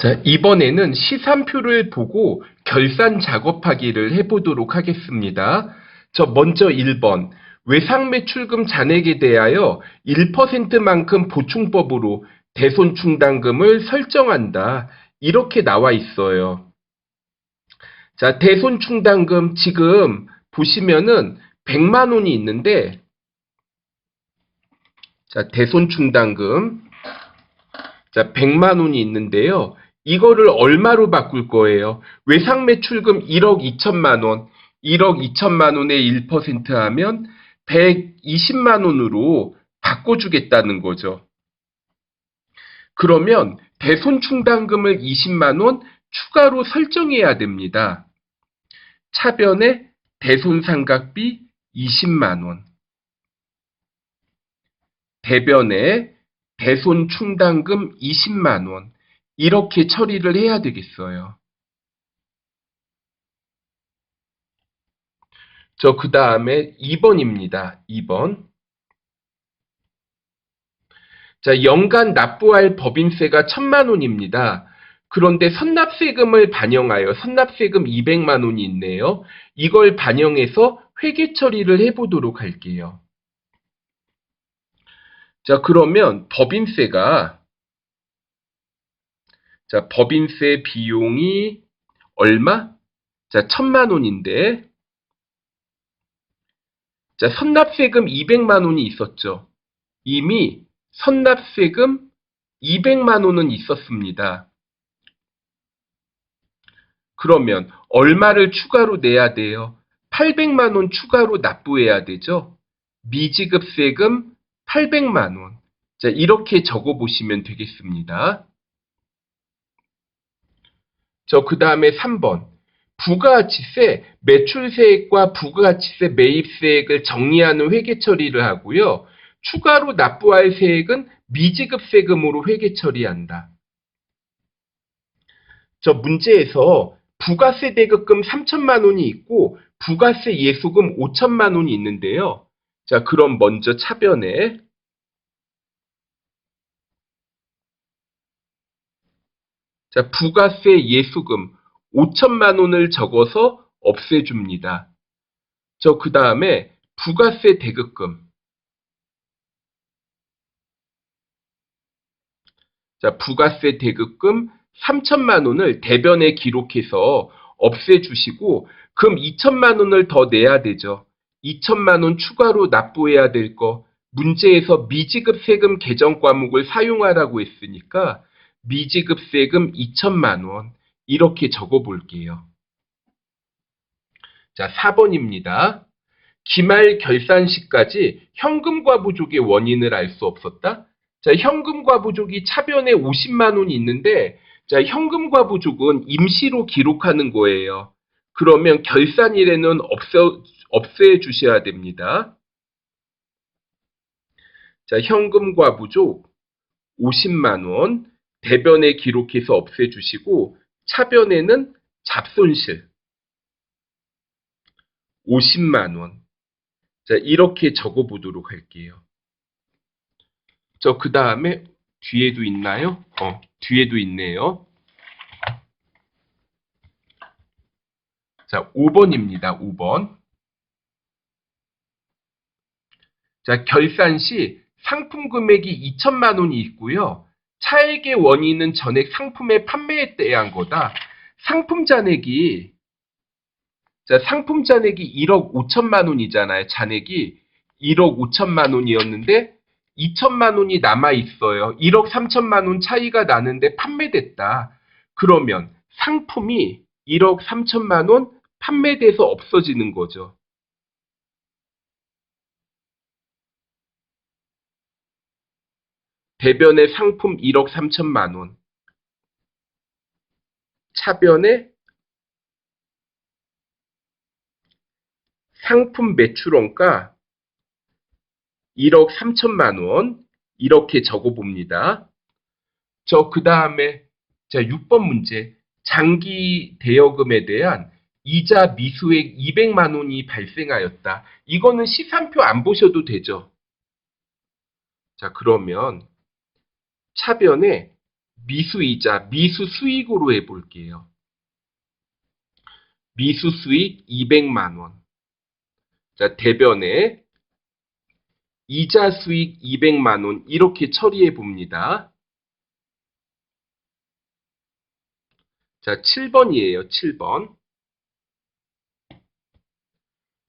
자, 이번에는 시산표를 보고 결산 작업하기를 해보도록 하겠습니다. 저 먼저 1번. 외상 매출금 잔액에 대하여 1%만큼 보충법으로 대손 충당금을 설정한다. 이렇게 나와 있어요. 자, 대손 충당금 지금 보시면은 100만 원이 있는데, 자, 대손 충당금. 자, 100만 원이 있는데요. 이거를 얼마로 바꿀 거예요? 외상 매출금 1억 2천만 원, 1억 2천만 원의 1% 하면 120만 원으로 바꿔주겠다는 거죠. 그러면 대손 충당금을 20만 원 추가로 설정해야 됩니다. 차변에 대손 상각비 20만 원, 대변에 대손 충당금 20만 원 이렇게 처리를 해야 되겠어요. 저 그 다음에 2번입니다. 2번. 자, 연간 납부할 법인세가 1000만 원입니다. 그런데 선납세금을 반영하여 선납세금 200만 원이 있네요. 이걸 반영해서 회계 처리를 해보도록 할게요. 자, 그러면 법인세가 자, 법인세 비용이 얼마? 자, 천만 원인데 자, 선납세금 200만 원이 있었죠. 이미 선납세금 200만 원은 있었습니다. 그러면 얼마를 추가로 내야 돼요? 800만 원 추가로 납부해야 되죠. 미지급 세금 800만 원. 자, 이렇게 적어 보시면 되겠습니다. 저 그 다음에 3번. 부가가치세 매출세액과 부가가치세 매입세액을 정리하는 회계 처리를 하고요. 추가로 납부할 세액은 미지급 세금으로 회계 처리한다. 저 문제에서 부가세 대급금 3천만 원이 있고 부가세 예수금 5천만 원이 있는데요. 자, 그럼 먼저 차변에 자, 부가세 예수금 5천만 원을 적어서 없애줍니다. 저 그 다음에 부가세 대급금 자, 부가세 대급금 3천만 원을 대변에 기록해서 없애주시고 그럼 2천만 원을 더 내야 되죠. 2천만 원 추가로 납부해야 될 거. 문제에서 미지급 세금 개정 과목을 사용하라고 했으니까 미지급 세금 2천만 원 이렇게 적어 볼게요. 자, 4번입니다. 기말 결산 시까지 현금과 부족의 원인을 알 수 없었다. 자, 현금과 부족이 차변에 50만 원이 있는데 자, 현금과 부족은 임시로 기록하는 거예요. 그러면 결산일에는 없애, 없애 주셔야 됩니다. 자, 현금과 부족 50만 원 대변에 기록해서 없애 주시고 차변에는 잡손실 50만 원. 자, 이렇게 적어 보도록 할게요. 저 그 다음에 뒤에도 있나요? 어, 뒤에도 있네요. 자, 5번입니다. 5번. 자, 결산 시 상품 금액이 2천만 원이 있고요. 차액의 원인은 전액 상품의 판매에 대한 거다. 상품 잔액이 자, 상품 잔액이 1억 5천만 원이잖아요. 잔액이 1억 5천만 원이었는데 2천만 원이 남아 있어요. 1억 3천만 원 차이가 나는데 판매됐다. 그러면 상품이 1억 3천만 원 판매돼서 없어지는 거죠. 대변의 상품 1억 3천만 원. 차변에 상품 매출원가 1억 3천만 원 이렇게 적어 봅니다. 저 그 다음에 자 6번 문제 장기 대여금에 대한 이자 미수액 200만 원이 발생하였다. 이거는 시산표 안 보셔도 되죠. 자 그러면 차변에 미수이자, 미수 수익으로 해볼게요. 미수 수익 200만원. 자, 대변에 이자 수익 200만원 이렇게 처리해 봅니다. 자, 7번이에요. 7번.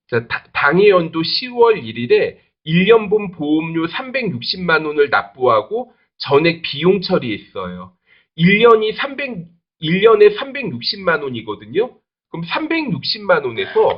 자, 다- 당해 연도 10월 1일에 1년분 보험료 360만 원을 납부하고 전액 비용 처리했어요. 1년이 300 1년에 360만 원이거든요. 그럼 360만 원에서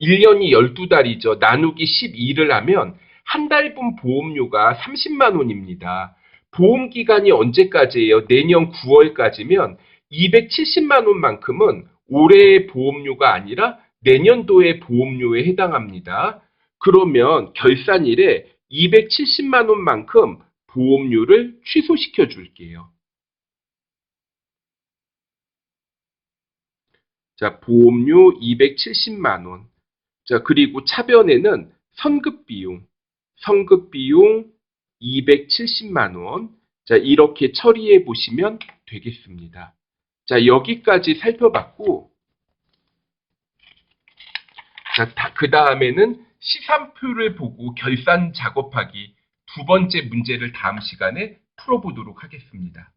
1년이 12달이죠. 나누기 12를 하면 한 달분 보험료가 30만 원입니다. 보험 기간이 언제까지예요? 내년 9월까지면 270만 원만큼은 올해의 보험료가 아니라 내년도의 보험료에 해당합니다. 그러면 결산일에 270만 원만큼 보험료를 취소시켜 줄게요. 자, 보험료 270만 원. 자, 그리고 차변에는 선급 비용, 선급 비용 270만 원. 자, 이렇게 처리해 보시면 되겠습니다. 자, 여기까지 살펴봤고, 자, 그 다음에는 시산표를 보고 결산 작업하기 두 번째 문제를 다음 시간에 풀어보도록 하겠습니다.